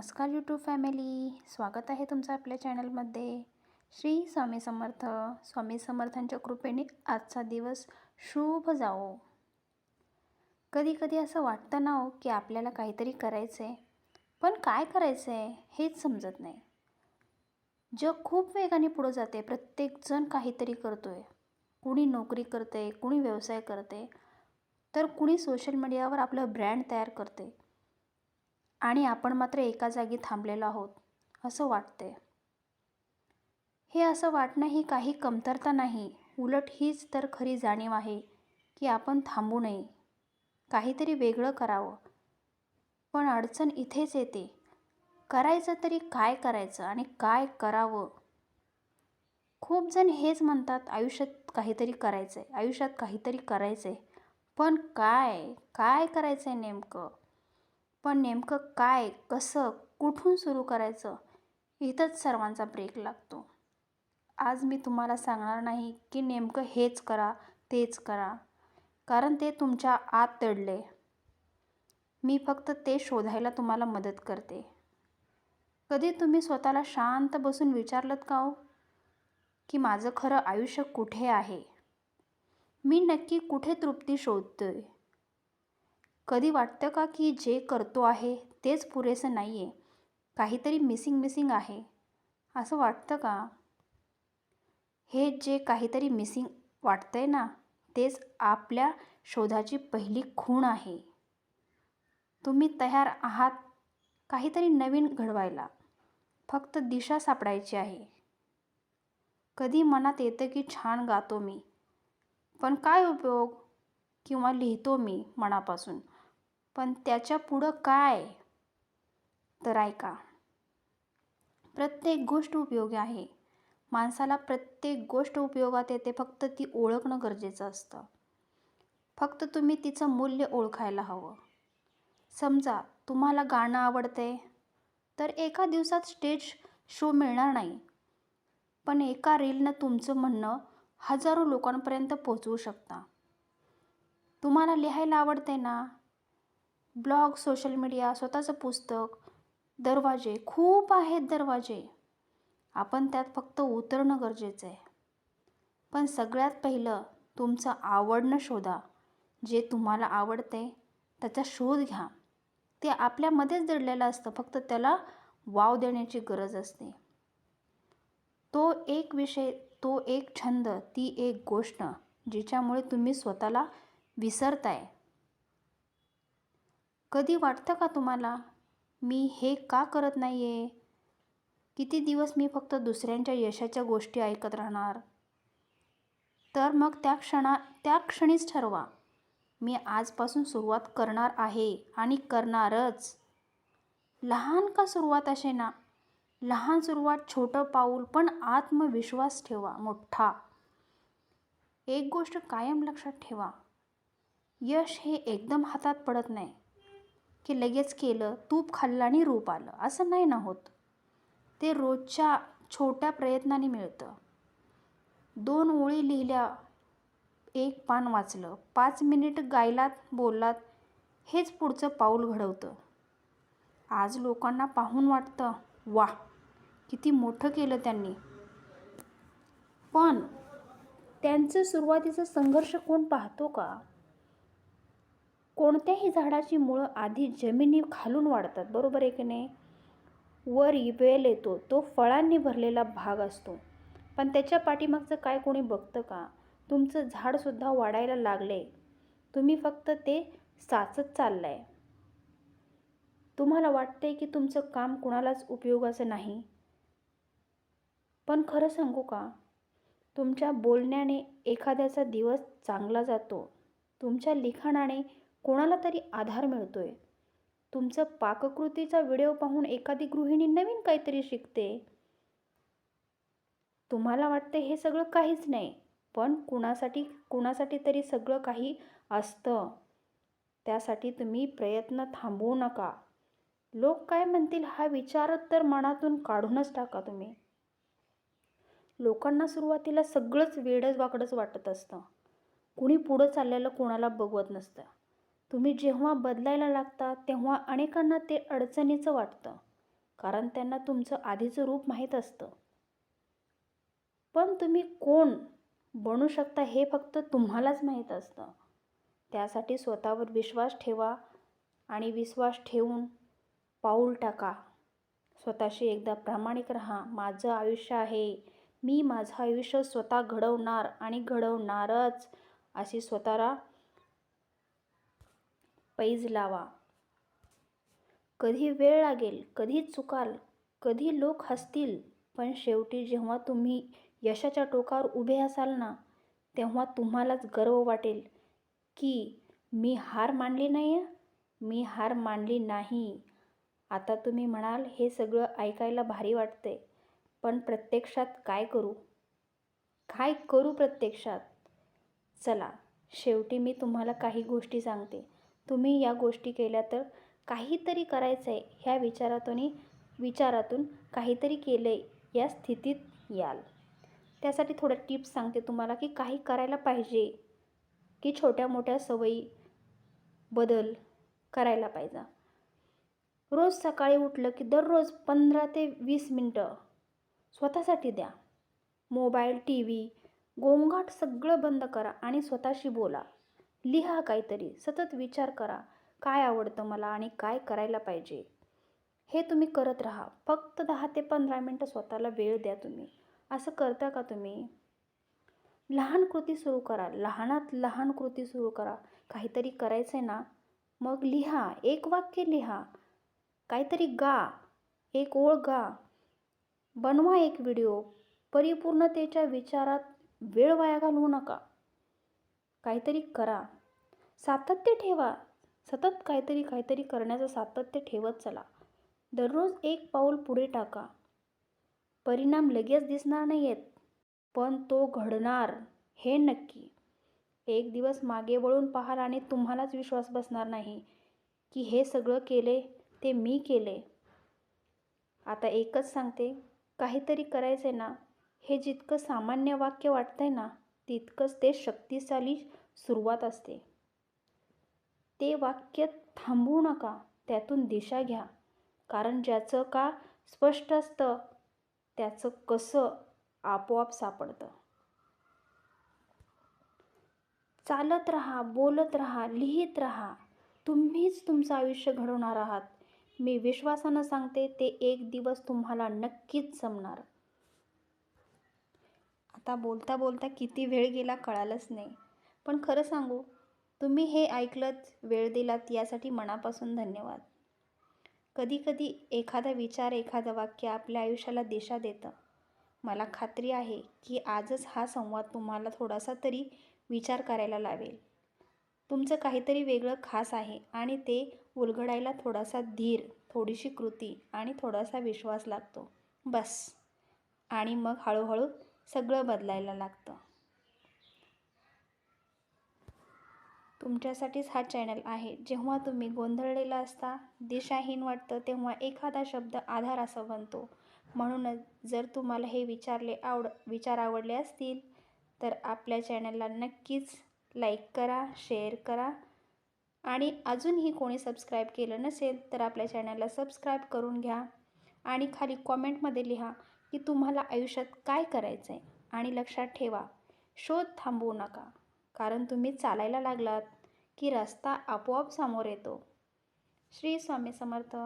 नमस्कार YouTube family स्वागत आहे तुमचं आपल्या चॅनलमध्ये श्री स्वामी समर्थ. स्वामी समर्थांच्या कृपेने आजचा दिवस शुभ जावो. कधी कधी असं वाटतं ना हो की आपल्याला काहीतरी करायचं आहे पण काय करायचं आहे हेच समजत नाही. जग खूप वेगाने पुढं जाते. प्रत्येकजण काहीतरी करतो आहे कुणी नोकरी करते कुणी व्यवसाय करते तर कुणी सोशल मीडियावर आपलं ब्रँड तयार करते आणि आपण मात्र एका जागी थांबलेलो आहोत असं वाटते. हे असं वाटणं ही काही कमतरता नाही. उलट हीच तर खरी जाणीव आहे की आपण थांबू नये. काहीतरी वेगळं करावं. पण अडचण इथेच येते. करायचं तरी काय करायचं आणि काय करावं? खूप जण हेच म्हणतात आयुष्यात काहीतरी करायचं आहे आयुष्यात काहीतरी करायचं आहे पण काय? काय करायचं आहे नेमकं? पण नेमकं काय कसं कुठून सुरू करायचं इथंच सर्वांचा ब्रेक लागतो. आज मी तुम्हाला सांगणार नाही की नेमकं हेच करा तेच करा कारण ते तुमच्या आत तडले. मी फक्त ते शोधायला तुम्हाला मदत करते. कधी तुम्ही स्वतःला शांत बसून विचारलं का हो? की माझं खरं आयुष्य कुठे आहे? मी नक्की कुठे तृप्ती शोधतोय? कधी वाटतं का की जे करतो आहे तेच पुरेसं नाही आहे काहीतरी मिसिंग मिसिंग आहे. असं वाटतं का? हे जे काहीतरी मिसिंग वाटतं आहे ना तेच आपल्या शोधाची पहिली खूण आहे. तुम्ही तयार आहात काहीतरी नवीन घडवायला. फक्त दिशा सापडायची आहे. कधी मनात येतं की छान गातो मी. पण काय उपयोग? किंवा लिहितो मी मनापासून. पण त्याच्या पुढं काय? तर ऐका. प्रत्येक गोष्ट उपयोगी आहे. माणसाला प्रत्येक गोष्ट उपयोगात येते फक्त ती ओळखणं गरजेचं असतं. फक्त तुम्ही तिचं मूल्य ओळखायला हवं. समजा तुम्हाला गाणं आवडते तर एका दिवसात स्टेज शो मिळणार नाही. पण एका रीलनं तुमचं म्हणणं हजारो लोकांपर्यंत पोचवू शकता. तुम्हाला लिहायला आवडते ना? ब्लॉग सोशल मीडिया स्वतःचं पुस्तक दरवाजे खूप आहेत दरवाजे. आपण त्यात फक्त उतरणं गरजेचं आहे. पण सगळ्यात पहिलं तुमचं आवडणं शोधा. जे तुम्हाला आवडते त्याचा शोध घ्या. ते आपल्यामध्येच दडलेलं असतं फक्त त्याला वाव देण्याची गरज असते. तो एक विषय तो एक छंद ती एक गोष्ट जिच्यामुळे तुम्ही स्वतःला विसरताय. कधी वाटतं का तुम्हाला? मी हे का करत नाही आहे किती दिवस मी फक्त दुसऱ्यांच्या यशाच्या गोष्टी ऐकत राहणार? तर मग त्या क्षणा त्या क्षणीच ठरवा. मी आजपासून सुरुवात करणार आहे आणि करणारच. लहान का सुरुवात असे ना? लहान सुरुवात छोटं पाऊल पण आत्मविश्वास ठेवा मोठा. एक गोष्ट कायम लक्षात ठेवा. यश हे एकदम हातात पडत नाही. की लगेच केलं तूप खाल्लं आणि रूप आलं. असं नाही ना होत. ते रोजच्या छोट्या प्रयत्नाने मिळतं. दोन ओळी लिहिल्या एक पान वाचलं. पाच मिनिट गायलात बोललात हेच पुढचं पाऊल घडवतं. आज लोकांना पाहून वाटतं वा किती मोठं केलं त्यांनी. पण त्यांचं सुरुवातीचा संघर्ष कोण पाहतो का? कोणत्याही झाडाची मुळं आधी जमिनी खालून वाढतात बरोबर आहे की नाही? वर वेल येतो तो फळांनी भरलेला भाग असतो. पण त्याच्या पाठीमागचं काय कोणी बघतं का? तुमचं झाडसुद्धा वाढायला लागले. तुम्ही फक्त ते साचत चाललं आहे तुम्हाला वाटते की तुमचं काम कुणालाच उपयोगाचं नाही? पण खरं सांगू का? तुमच्या बोलण्याने एखाद्याचा दिवस चांगला जातो. तुमच्या लिखाणाने कोणाला तरी आधार मिळतोय? तुमचं पाककृतीचा व्हिडिओ पाहून एखादी गृहिणी नवीन काहीतरी शिकते. तुम्हाला वाटते हे सगळं काहीच नाही पण कुणासाठी कुणासाठी तरी सगळं काही असतं. त्यासाठी तुम्ही प्रयत्न थांबवू नका. लोक काय म्हणतील हा विचार तर मनातून काढूनच टाका तुम्ही. लोकांना सुरुवातीला सगळंच वेडच वाकडंच वाटत असतं. कुणी पुढं चाललेलं कोणाला बघवत नसतं. तुम्ही जेव्हा बदलायला लागता तेव्हा अनेकांना ते अडचणीचं वाटतं. कारण त्यांना तुमचं आधीचं रूप माहीत असतं. पण तुम्ही कोण बनू शकता हे फक्त तुम्हालाच माहीत असतं. त्यासाठी स्वतःवर विश्वास ठेवा आणि विश्वास ठेवून पाऊल टाका. स्वतःशी एकदा प्रामाणिक राहा. माझं आयुष्य आहे. मी माझं आयुष्य स्वतः घडवणार आणि घडवणारच अशी स्वतःला पैज लावा. कधी वेळ लागेल कधी चुकाल कधी लोक हसतील पण शेवटी जेव्हा तुम्ही यशाच्या टोकावर उभे असाल ना तेव्हा तुम्हालाच गर्व वाटेल की मी हार मानली नाही मी हार मानली नाही. आता तुम्ही म्हणाल हे सगळं ऐकायला भारी वाटतंय पण प्रत्यक्षात काय करू? काय करू प्रत्यक्षात? चला शेवटी मी तुम्हाला काही गोष्टी सांगते. तुम्ही या गोष्टी केल्या तर काहीतरी करायचं आहे ह्या विचारातून विचारातून काहीतरी केलं आहे या स्थितीत याल. त्यासाठी थोड्या टिप्स सांगते तुम्हाला की काही करायला पाहिजे की छोट्या मोठ्या सवयी बदल करायला पाहिजे. रोज सकाळी उठलं की दररोज पंधरा ते वीस मिनटं स्वतःसाठी द्या. मोबाईल टी व्ही गोंगाट सगळं बंद करा आणि स्वतःशी बोला. लिहा काहीतरी. सतत विचार करा. काय आवडतं मला आणि काय करायला पाहिजे? हे तुम्ही करत राहा. फक्त दहा ते पंधरा मिनटं स्वतःला वेळ द्या तुम्ही. असं करता का तुम्ही? लहान कृती सुरू करा. लहानात लहान कृती सुरू करा. काहीतरी करायचं आहे ना? मग लिहा. एक वाक्य लिहा. काहीतरी गा. एक ओळ गा. बनवा एक व्हिडिओ. परिपूर्णतेच्या विचारात वेळ वाया घालवू नका. काहीतरी करा. सातत्य ठेवा. सतत काहीतरी काहीतरी करण्याचं सातत्य ठेवत चला. दररोज एक पाऊल पुढे टाका. परिणाम लगेच दिसणार नाही आहेत पण तो घडणार हे नक्की. एक दिवस मागे वळून पाहाल आणि तुम्हालाच विश्वास बसणार नाही की हे सगळं केले ते मी केले. आता एकच सांगते काहीतरी करायचं आहे ना हे जितकं सामान्य वाक्य वाटतंय ना तितकंच ते शक्तिशाली सुरुवात असते. ते वाक्य थांबवू नका त्यातून दिशा घ्या. कारण ज्याचं का स्पष्ट असतं त्याचं कसं आपोआप सापडतं. चालत राहा बोलत राहा लिहित राहा. तुम्हीच तुमचं आयुष्य घडवणार आहात. मी विश्वासानं सांगते ते एक दिवस तुम्हाला नक्कीच जमणार. आता बोलता बोलता किती वेळ गेला कळालंच नाही. पण खरं सांगू तुम्ही हे ऐकलंत वेळ दिलात यासाठी मनापासून धन्यवाद. कधीकधी एखादा विचार एखादं वाक्य आपल्या आयुष्याला दिशा देतं. मला खात्री आहे की आजच हा संवाद तुम्हाला थोडासा तरी विचार करायला लावेल. तुमचं काहीतरी वेगळं खास आहे आणि ते उलगडायला थोडासा धीर थोडीशी कृती आणि थोडासा विश्वास लागतो. बस. आणि मग हळूहळू सगळं बदलायला लागतं. तुमच्यासाठीच हा चॅनल आहे. जेव्हा तुम्ही गोंधळलेला असता दिशाहीन वाटतं तेव्हा एखादा शब्द आधार असा बनतो. म्हणूनच जर तुम्हाला हे विचारले आवड विचार आवडले असतील तर आपल्या चॅनलला नक्कीच लाईक करा शेअर करा. आणि अजूनही कोणी सबस्क्राईब केलं नसेल तर आपल्या चॅनलला सबस्क्राईब करून घ्या. आणि खाली कॉमेंटमध्ये लिहा की तुम्हाला आयुष्यात काय करायचं आहे आणि लक्षात ठेवा शोध थांबवू नका. कारण तुम्ही चालायला लागलात की रस्ता आपोआप समोर येतो. श्री स्वामी समर्थ.